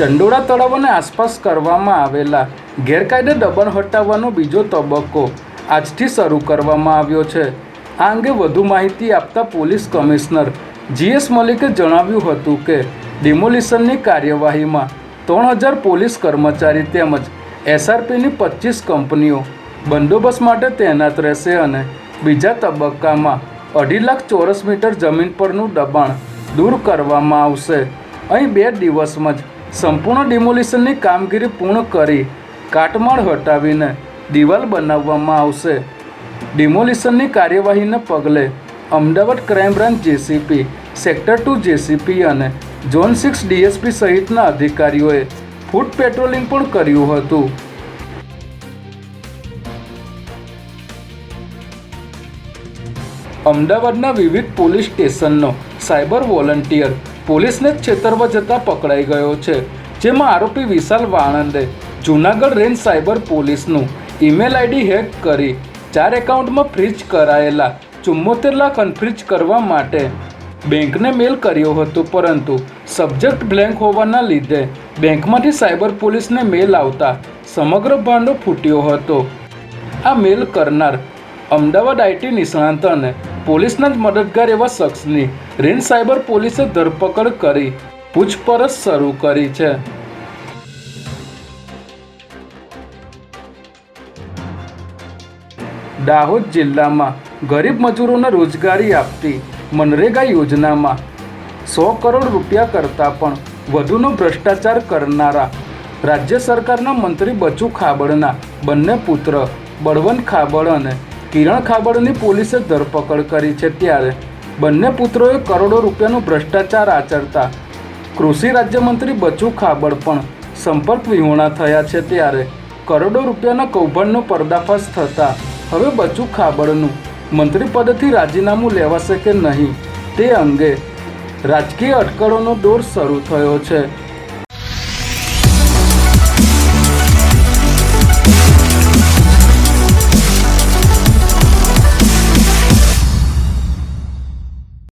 ચંડોળા તળાવ આસપાસ કરવામાં આવેલા ગેરકાયદે દબાણ હટાવવાનો બીજો તબક્કો આજથી શરૂ કરવામાં આવ્યો છે. આ અંગે વધુ માહિતી આપતા પોલીસ કમિશનર જીએસ મલિકે જણાવ્યું હતું કે, ડિમોલિશનની કાર્યવાહીમાં ત્રણ હજાર પોલીસ કર્મચારી તેમજ એસઆરપીની પચીસ કંપનીઓ બંદોબસ્ત માટે તૈનાત રહેશે અને બીજા તબક્કામાં અઢી લાખ ચોરસ મીટર જમીન પરનું દબાણ દૂર કરવામાં આવશે. અહીં બે દિવસમાં જ સંપૂર્ણ ડિમોલિશનની કામગીરી પૂર્ણ કરી કાટમાળ હટાવીને દિવાલ બનાવવામાં આવશે. ડિમોલિશનની કાર્યવાહીને પગલે Ahmedabad crime branch JCP sector two JCP અને ઝોન સિક્સ ડીએસપી સહિતના અધિકારીઓએ ફૂટ પેટ્રોલિંગ પણ કર્યું હતું. અમદાવાદના વિવિધ પોલીસ સ્ટેશનનો સાયબર વોલન્ટિયર પોલીસને છેતરવા જતાં પકડાઈ ગયો છે, જેમાં આરોપી વિશાલ વાણંદે જૂનાગઢ રેન્જ સાયબર પોલીસનું ઈમેલ આઈડી હેક કરી ચાર એકાઉન્ટમાં ફ્રીજ કરાયેલા ચુમ્મોતેર લાખ અનફ્રીજ કરવા માટે બેંકને મેલ કર્યો હતો, પરંતુ સબ્જેક્ટ બ્લેન્ક હોવાના લીધે બેંકમાંથી સાયબર પોલીસને મેલ આવતા સમગ્ર ભાંડો ફૂટ્યો હતો. આ મેલ કરનાર અમદાવાદ આઈટી નિષ્ણાંત અને પોલીસના જ મદદગાર એવા શખ્સની રેન્જ સાયબર પોલીસે ધરપકડ કરી, પૂછપરછ શરૂ કરી છે. દાહોદ જિલ્લામાં ગરીબ મજૂરોને રોજગારી આપતી મનરેગા યોજનામાં સો કરોડ રૂપિયા કરતાં પણ વધુનો ભ્રષ્ટાચાર કરનારા રાજ્ય સરકારના મંત્રી બચુ ખાબડના બંને પુત્ર બળવંત ખાબડ અને કિરણ ખાબડની પોલીસે ધરપકડ કરી છે ત્યારે બંને પુત્રોએ કરોડો રૂપિયાનો ભ્રષ્ટાચાર આચરતા કૃષિ રાજ્યમંત્રી બચુ ખાબડ પણ સંપર્ક વિહોણા થયા છે ત્યારે કરોડો રૂપિયાના કૌભાંડનો પર્દાફાશ થતાં હવે બચુ ખાબડનું મંત્રી પદેથી રાજીનામું લેવાશે કે નહીં તે અંગે રાજકીય અટકળોનો દોર શરૂ થયો છે.